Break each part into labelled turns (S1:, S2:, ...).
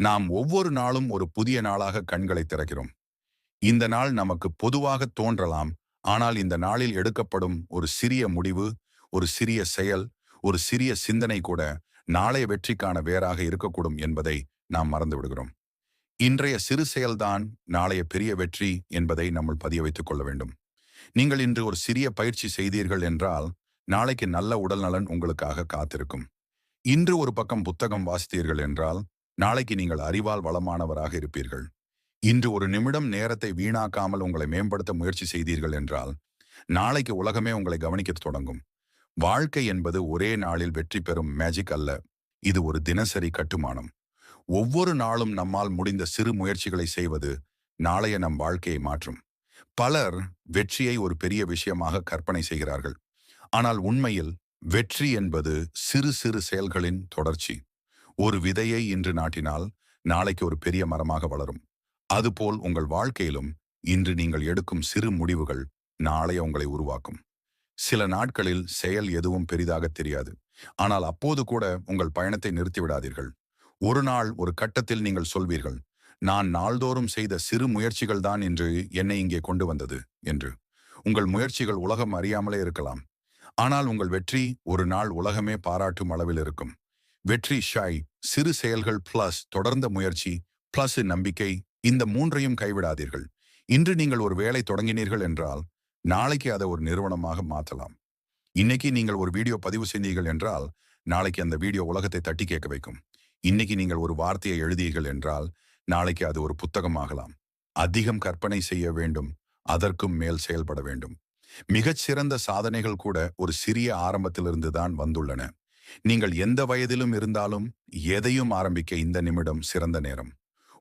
S1: நாம் ஒவ்வொரு நாளும் ஒரு புதிய நாளாக கண்களை திறக்கிறோம். இந்த நாள் நமக்கு பொதுவாக தோன்றலாம். ஆனால் இந்த நாளில் எடுக்கப்படும் ஒரு சிறிய முடிவு ஒரு சிறிய செயல் ஒரு சிறிய சிந்தனை கூட நாளைய வெற்றிக்கான வேறாக இருக்கக்கூடும் என்பதை நாம் மறந்து விடுகிறோம். இன்றைய சிறு செயல்தான் நாளைய பெரிய வெற்றி என்பதை நம்ம பதிய வைத்துக் கொள்ள வேண்டும். நீங்கள் இன்று ஒரு சிறிய பயிற்சி செய்தீர்கள் என்றால் நாளைக்கு நல்ல உடல் நலன் உங்களுக்காக காத்திருக்கும். இன்று ஒரு பக்கம் புத்தகம் வாசித்தீர்கள் என்றால் நாளைக்கு நீங்கள் அறிவால் வளமானவராக இருப்பீர்கள். இன்று ஒரு நிமிடம் நேரத்தை வீணாக்காமல் உங்களை மேம்படுத்த முயற்சி செய்தீர்கள் என்றால் நாளைக்கு உலகமே உங்களை கவனிக்க தொடங்கும். வாழ்க்கை என்பது ஒரே நாளில் வெற்றி பெறும் மேஜிக் அல்ல. இது ஒரு தினசரி கட்டுமானம். ஒவ்வொரு நாளும் நம்மால் முடிந்த சிறு முயற்சிகளை செய்வது நாளைய நம் வாழ்க்கையை மாற்றும். பலர் வெற்றியை ஒரு பெரிய விஷயமாக கற்பனை செய்கிறார்கள். ஆனால் உண்மையில் வெற்றி என்பது சிறு சிறு செயல்களின் தொடர்ச்சி. ஒரு விதையை இன்று நாட்டினால் நாளைக்கு ஒரு பெரிய மரமாக வளரும். அதுபோல் உங்கள் வாழ்க்கையிலும் இன்று நீங்கள் எடுக்கும் சிறு முடிவுகள் நாளைய உங்களை உருவாக்கும். சில நாட்களில் செயல் எதுவும் பெரிதாக தெரியாது. ஆனால் அப்போது கூட உங்கள் பயணத்தை நிறுத்திவிடாதீர்கள். ஒரு நாள் ஒரு கட்டத்தில் நீங்கள் சொல்வீர்கள் நான் நாள்தோறும் செய்த சிறு முயற்சிகள் தான் இன்று என்னை இங்கே கொண்டு வந்தது என்று. உங்கள் முயற்சிகள் உலகம் அறியாமலே இருக்கலாம். ஆனால் உங்கள் வெற்றி ஒரு நாள் உலகமே பாராட்டும் அளவில் இருக்கும். வெற்றி ஷாய் சிறு செயல்கள் பிளஸ் தொடர்ந்த முயற்சி பிளஸ் நம்பிக்கை இந்த மூன்றையும் கைவிடாதீர்கள். இன்று நீங்கள் ஒரு வேலை தொடங்கினீர்கள் என்றால் நாளைக்கு அதை ஒரு நிறுவனமாக மாற்றலாம். இன்னைக்கு நீங்கள் ஒரு வீடியோ பதிவு செய்தீர்கள் என்றால் நாளைக்கு அந்த வீடியோ உலகத்தை தட்டி கேட்க வைக்கும். இன்னைக்கு நீங்கள் ஒரு வார்த்தையை எழுதியீர்கள் என்றால் நாளைக்கு அது ஒரு புத்தகமாகலாம். அதிகம் கற்பனை செய்ய வேண்டும் அதற்கும் மேல் செயல்பட வேண்டும். மிகச்சிறந்த சாதனைகள் கூட ஒரு சிறிய ஆரம்பத்திலிருந்து தான் வந்துள்ளன. நீங்கள் எந்த வயதிலும் இருந்தாலும் எதையும் ஆரம்பிக்க இந்த நிமிடம் சிறந்த நேரம்.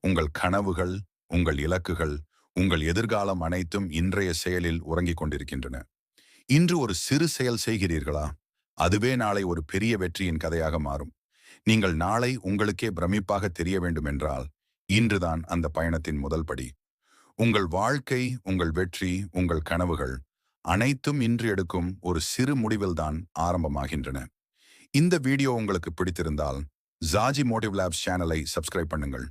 S1: உங்கள் கனவுகள் உங்கள் இலக்குகள் உங்கள் எதிர்காலம் அனைத்தும் இன்றைய செயலில் உறங்கிக் கொண்டிருக்கின்றன. இன்று ஒரு சிறு செயல் செய்கிறீர்களா? அதுவே நாளை ஒரு பெரிய வெற்றியின் கதையாக மாறும். நீங்கள் நாளை உங்களுக்கே பிரமிப்பாக தெரிய வேண்டும் என்றால் இன்றுதான் அந்த பயணத்தின் முதல் படி. உங்கள் வாழ்க்கை உங்கள் வெற்றி உங்கள் கனவுகள் அனைத்தும் இன்று எடுக்கும் ஒரு சிறு முடிவில்தான் ஆரம்பமாகின்றன. இந்த வீடியோ உங்களுக்கு பிடித்திருந்தால் ஜாஜி மோட்டிவ் லேப்ஸ் சேனலை சப்ஸ்கிரைப் பண்ணுங்கள்.